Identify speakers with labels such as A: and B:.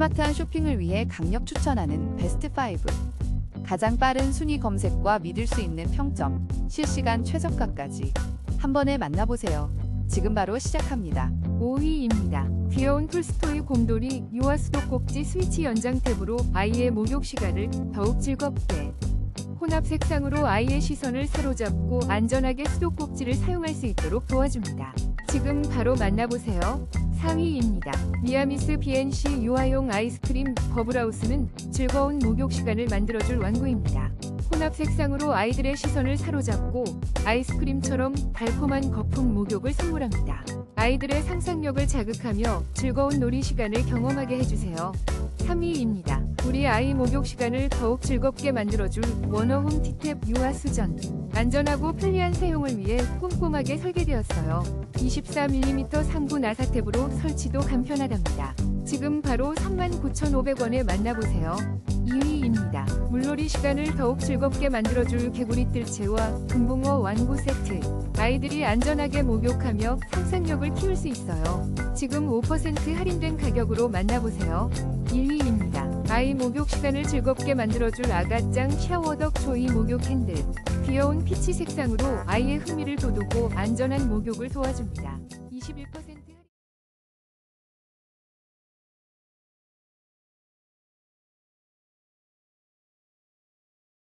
A: 스마트한 쇼핑을 위해 강력 추천하는 베스트 5. 가장 빠른 순위 검색과 믿을 수 있는 평점, 실시간 최저가까지 한 번에 만나보세요. 지금 바로 시작합니다.
B: 5위입니다. 귀여운 풀스토이 곰돌이 유아 수도꼭지 스위치 연장 탭으로 아이의 목욕 시간을 더욱 즐겁게 혼합 색상으로 아이의 시선을 사로잡고 안전하게 수도꼭지를 사용할 수 있도록 도와줍니다. 지금 바로 만나보세요. 4위입니다. 미아미스 BNC 유아용 아이스크림 버블하우스는 즐거운 목욕 시간을 만들어줄 완구입니다. 혼합 색상으로 아이들의 시선을 사로잡고 아이스크림처럼 달콤한 거품 목욕을 선물합니다. 아이들의 상상력을 자극하며 즐거운 놀이 시간을 경험하게 해주세요. 3위입니다. 우리 아이 목욕 시간을 더욱 즐겁게 만들어줄 워너홈 티탭 유아 수전. 안전하고 편리한 사용을 위해 꼼꼼하게 설계되었어요. 24mm 3구 나사탭으로 설치도 간편하답니다. 지금 바로 39,500원에 만나보세요. 2위입니다. 물놀이 시간을 더욱 즐겁게 만들어줄 개구리 뜰채와 금붕어 완구 세트. 아이들이 안전하게 목욕하며 상상력을 키울 수 있어요. 지금 5% 할인된 가격으로 만나보세요. 1위입니다. 아이 목욕 시간을 즐겁게 만들어줄 아가짱 샤워덕 조이 목욕 핸들. 귀여운 피치 색상으로 아이의 흥미를 돋우고 안전한 목욕을 도와줍니다. 21%